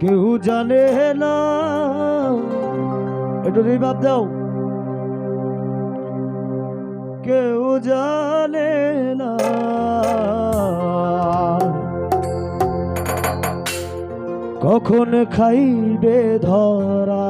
কেউ জানে না। একটু রিভাব দাও। কেউ জানে না। কখন খাইবে ধরা?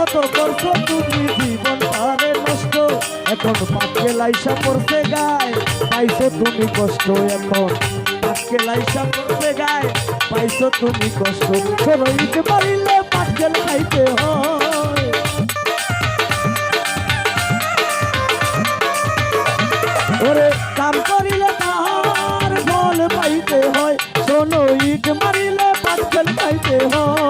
মতো করছ তুমি জীবন পারে নষ্ট। এখন পাকে লাইসা পড়ছে গায়, পাইছো তুমি কষ্ট এখন। পাকে লাইসা গায়, পাইছো তুমি কষ্ট। ইট মারিলে পাকে খাইতে হয়। ওরে কাম করিলে তাহার ফল পাইতে হয়। শোনো, ইট মারিলে পাঁচল পাইতে হয়।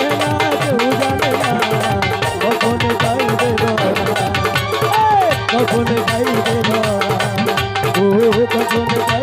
ধরা